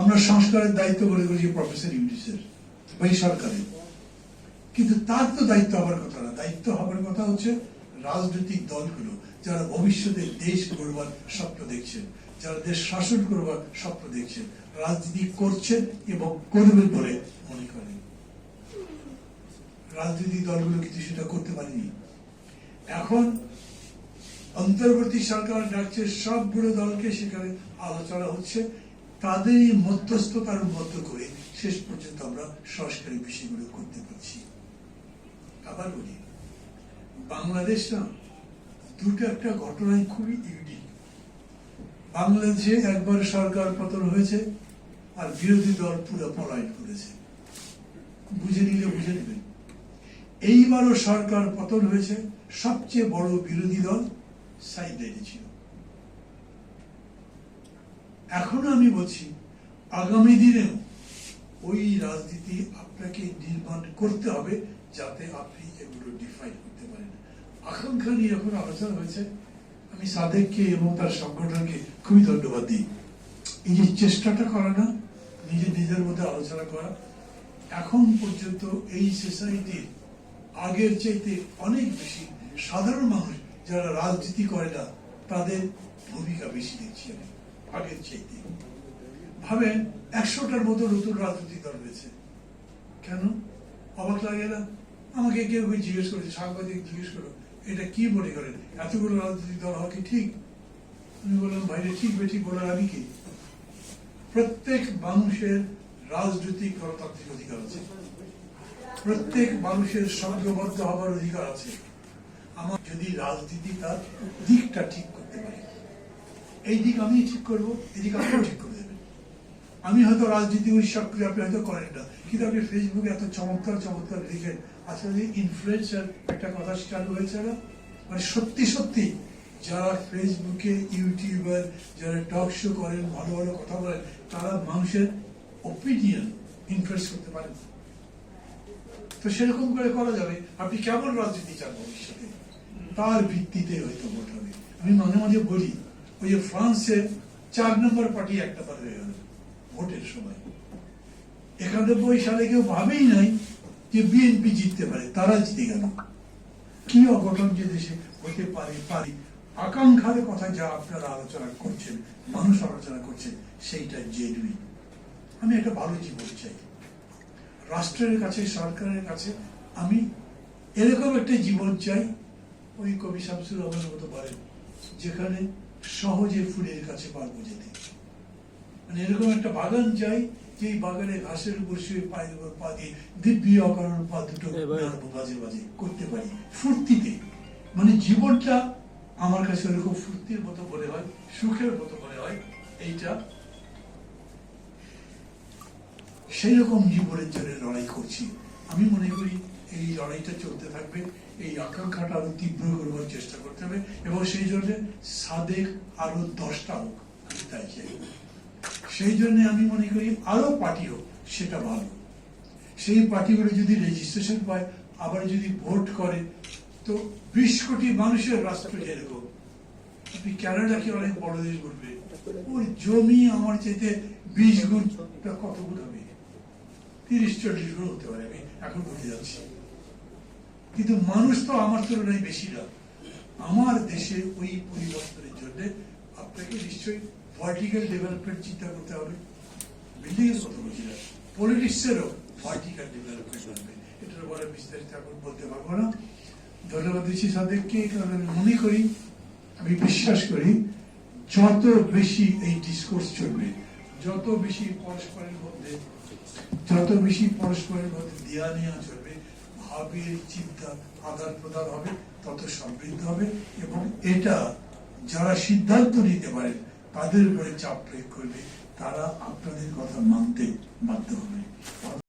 আমরা সংস্কারের দায়িত্ব বলে করি প্রফেসর ইউনিসের ওই সরকারের। কিন্তু তার তো দায়িত্ব হবার কথা না। দায়িত্ব হবার কথা হচ্ছে রাজনৈতিক দলগুলো, যারা ভবিষ্যতে দেশ গড়বার স্বপ্ন দেখছেন যারা দেশ শাসন করবার স্বপ্ন দেখছেন রাজনীতি করছেন এবং করবেন বলে মনে করেন রাজনৈতিক দলগুলো কিন্তু সেটা করতে পারেনি। এখন অন্তর্বর্তী সরকার ডাকছে, সবগুলো দলকে সেখানে আলোচনা হচ্ছে। তাদেরই মধ্যস্থতার মধ্য করে শেষ পর্যন্ত আমরা সংস্কারী বিষয়গুলো করতে পারছি। আবার বলি, বাংলাদেশ না, দুটো একটা ঘটনায় খুবই ইউনিক বাংলাদেশে একবার সরকার পতন হয়েছে আর বিরোধী দল পুরো পলায়ন করেছে। বুঝে নিলে বুঝে নেবেন এইবারও সরকার পতন হয়েছে, সবচেয়ে বড় বিরোধী দল সাইডলাইনে ছিল। এখনও আমি বলছি, আগামী দিনেও ওই রাজনীতি আপনাকে নির্মাণ করতে হবে যাতে আপনি এগুলো ডিফাইন করতে পারেন। আকাঙ্ক্ষা নিয়ে এখন আলোচনা হয়েছে। আমি সাদেককে এবং তার সংগঠনকে খুবই ধন্যবাদ দিই। এই যে চেষ্টাটা করা না নিজে নিজের মধ্যে আলোচনা করা। এখন পর্যন্ত এই সোসাইটির আগের চাইতে অনেক বেশি সাধারণ মানুষ যারা রাজনীতি করে না, তাদের ভূমিকা বেশি দেখছি আমি। আগের চাইতে। ভাবেন, একশোটার মতো নতুন রাজনৈতিক দল রয়েছে। কেন? অবাক লাগে না? আমাকে কেউ কেউ জিজ্ঞেস করেছে, সাংবাদিক জিজ্ঞেস করো, এটা কি মনে করেন? এতগুলো রাজনৈতিক দল হওয়া কি ঠিক? আমি বললাম ভাইরে ঠিক, বেঠিক বলার আমি কি? প্রত্যেক মানুষের রাজনৈতিক গণতান্ত্রিক অধিকার আছে। প্রত্যেক মানুষের সংঘবদ্ধ হবার অধিকার আছে। আমার যদি রাজনীতি তার দিকটা ঠিক করতে পারে এই দিক আমি ঠিক করব এই দিক আপনি ঠিক করে দেবেন। আমি হয়তো রাজনীতি উৎসব করে আপনি হয়তো করেন না। কিন্তু আপনি ফেসবুকে এত চমৎকার চমৎকার লিখেন। আসলে ইনফ্লুয়েন্সার একটা কথা চালু হয়েছে না মানে সত্যি সত্যি, যারা ফেসবুকে ইউটিউবার যারা টক শো করেন, ভালো ভালো কথা বলেন, তারা মানুষের ওপিনিয়ন ইনফ্লুয়েন্স করতে পারেন তো সেরকম করে করা যাবে। আপনি কেমন রাজনীতি চান ভবিষ্যতে? তার ভিত্তিতে হয়তো ভোট হবে। আমি মাঝে মাঝে বলি ওই যে ফ্রান্সের চার নম্বর পার্টি একটা বার হয়ে গেল, ভোটের সময়। একানব্বই সালে কেউ ভাবেই নাই যে বিএনপি জিততে পারে, তারা জিতে গেল। কি অঘটন যে দেশে হতে পারে, পারি। আকাঙ্ক্ষার কথা যা আপনারা আলোচনা করছেন, মানুষ আলোচনা করছেন, সেইটা জেনুইন আমি একটা ভালো জীবন চাই। রাষ্ট্রের কাছে, সরকারের কাছে আমি এরকম একটা জীবন চাই, ওই কবি শামসুর রহমানের মতো পারেন, যেখানে সহজে ফুলের কাছে পারব যেতে। মানে এরকম একটা বাগান চাই যে বাগানে ঘাসের উপর শুয়ে পায়ের উপর পা দিয়ে দিব্যি অকারণ পা দুটো নাড়বো বাজে বাজে করতে পারি। ফুর্তিতে। মানে জীবনটা আমার কাছে ওরকম ফুর্তির মতো মনে হয় সুখের মতো মনে হয় এইটা। সেই রকম জীবনের জন্য লড়াই করছি। আমি মনে করি এই লড়াইটা চলতে থাকবে, এই আকাঙ্ক্ষাটা আরও তীব্র করবার চেষ্টা করতে হবে এবং সেই জন্য সাদেক আরও দশটা হোক আমি তাই চাই। সেই জন্য আমি মনে করি আরও পার্টি হোক, সেটা ভালো। সেই পার্টিগুলো যদি রেজিস্ট্রেশন পায়, আবার যদি ভোট করে, তো বিশ কোটি মানুষের রাষ্ট্র যেরকম আপনি ক্যানাডাকে অনেক বড় দেশ বলবে, ওর জমি আমার চাইতে বিশ গুণ কত গুণ হবে তিরিশ, চল্লিশ গুণ হতে পারে, আমি এখন বলে যাচ্ছি। কিন্তু মানুষ তো আমার তুলনায় বেশি না। আমার দেশে ওই পরিবর্তনের জন্য আপনাকে নিশ্চয়ই ভার্টিক্যাল ডেভেলপমেন্ট চিন্তা করতে হবে। বিল্ডিং পলিটিক্সেরও ভার্টিক্যাল ডেভেলপমেন্ট হবে এটার বলে বিস্তারিত এখন বলতে পারব না। ধন্যবাদ দিচ্ছি তাদেরকে কারণ আমি মনে করি, আমি বিশ্বাস করি, যত বেশি এই ডিসকোর্স চলবে, যত বেশি পরস্পরের মধ্যে, যত বেশি পরস্পরের মধ্যে দেয়া নেওয়া চলবে ভাবের চিন্তা আদান প্রদান হবে, তত সমৃদ্ধ হবে এবং এটা যারা সিদ্ধান্ত নিতে পারেন, তাদের উপরে চাপ প্রয়োগ করবে, তারা আপনাদের কথা মানতে বাধ্য হবে।